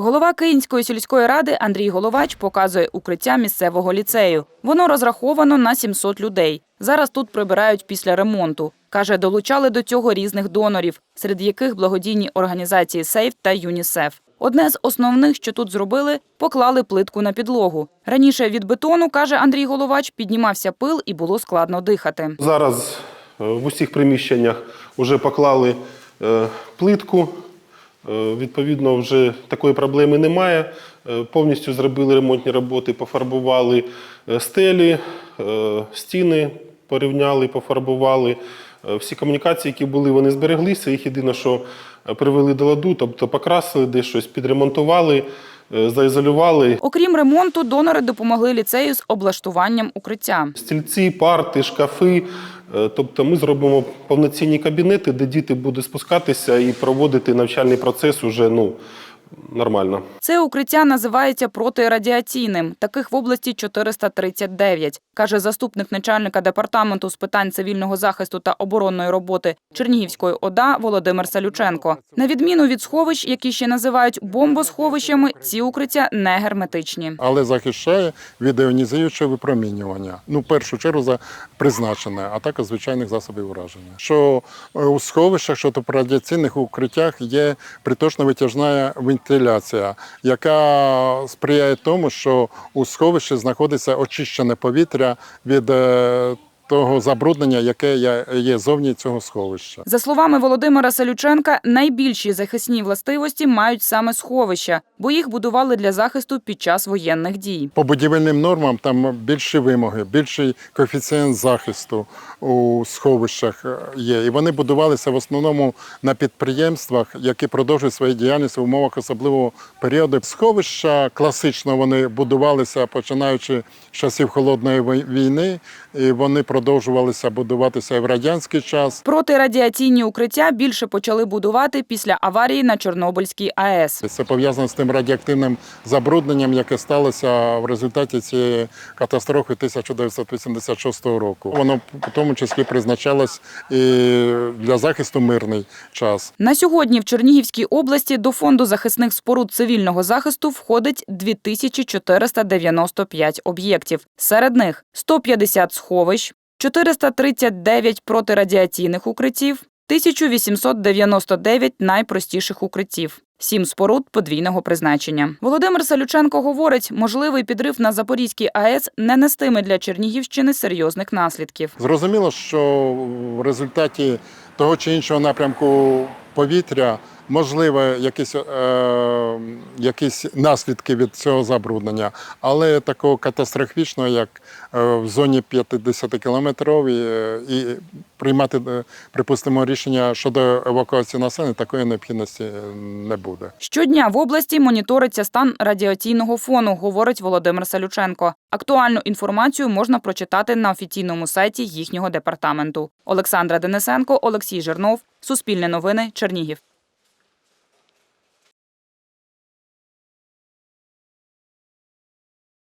Голова Київської сільської ради Андрій Головач показує укриття місцевого ліцею. Воно розраховано на 700 людей. Зараз тут прибирають після ремонту. Каже, долучали до цього різних донорів, серед яких благодійні організації «Сейф» та ЮНІСЕФ. Одне з основних, що тут зробили, поклали плитку на підлогу. Раніше від бетону, каже Андрій Головач, піднімався пил і було складно дихати. Зараз е, в усіх приміщеннях вже поклали е, плитку. Е, Відповідно, вже такої проблеми немає. Е, Повністю зробили ремонтні роботи, пофарбували е, стелі, стіни порівняли, пофарбували. Всі комунікації, які були, вони збереглися. Їх єдине, що привели до ладу, тобто покрасили, десь щось підремонтували, заізолювали. Окрім ремонту, донори допомогли ліцею з облаштуванням укриття. Стільці, парти, шкафи. Е, Тобто ми зробимо повноцінні кабінети, де діти будуть спускатися і проводити навчальний процес уже ну, нормально. Це укриття називається протирадіаційним. Таких в області 439, каже заступник начальника департаменту з питань цивільного захисту та оборонної роботи Чернігівської ОДА Володимир Салюченко. На відміну від сховищ, які ще називають бомбосховищами, ці укриття не герметичні. але захищає від іонізуючого випромінювання. Ну, в першу чергу за призначене, а також звичайних засобів ураження. Що е, у сховищах, що то радіаційних укриттях є приточна витяжна вентиляція, яка сприяє тому, що у сховищі знаходиться очищене повітря від е, того забруднення, яке є- зовні цього сховища. За словами Володимира Салюченка, найбільші захисні властивості мають саме сховища, бо їх будували для захисту під час воєнних дій. По будівельним нормам там більші вимоги, більший коефіцієнт захисту у сховищах е, є. І вони будувалися в основному на підприємствах, які продовжують свою діяльність в умовах особливого періоду. Сховища класично вони будувалися починаючи з часів холодної війни, і вони продовжувалися будуватися і в радянський час. Протирадіаційні укриття більше почали будувати після аварії на Чорнобильській АЕС. Це пов'язано з тим радіоактивним забрудненням, яке сталося в результаті цієї катастрофи 1986 року. Воно в тому числі призначалось і для захисту мирний час. На сьогодні в Чернігівській області до фонду захисних споруд цивільного захисту входить 2495 об'єктів. Серед них 150 сховищ, 439 протирадіаційних укриттів, 1899 найпростіших укриттів. Сім споруд подвійного призначення. Володимир Салюченко говорить, можливий підрив на Запорізькій АЕС не нестиме для Чернігівщини серйозних наслідків. Зрозуміло, що в результаті того чи іншого напрямку повітря можливо якісь, е, якісь наслідки від цього забруднення, але такого катастрофічного, як е, в зоні 50 кілометрів, і, і приймати, е, припустимо, рішення щодо евакуації населення, такої необхідності не буде. Щодня в області моніториться стан радіаційного фону, говорить Володимир Салюченко. Актуальну інформацію можна прочитати на офіційному сайті їхнього департаменту. Олександра Денисенко, Олексій Жирнов, Суспільне новини, Чернігів.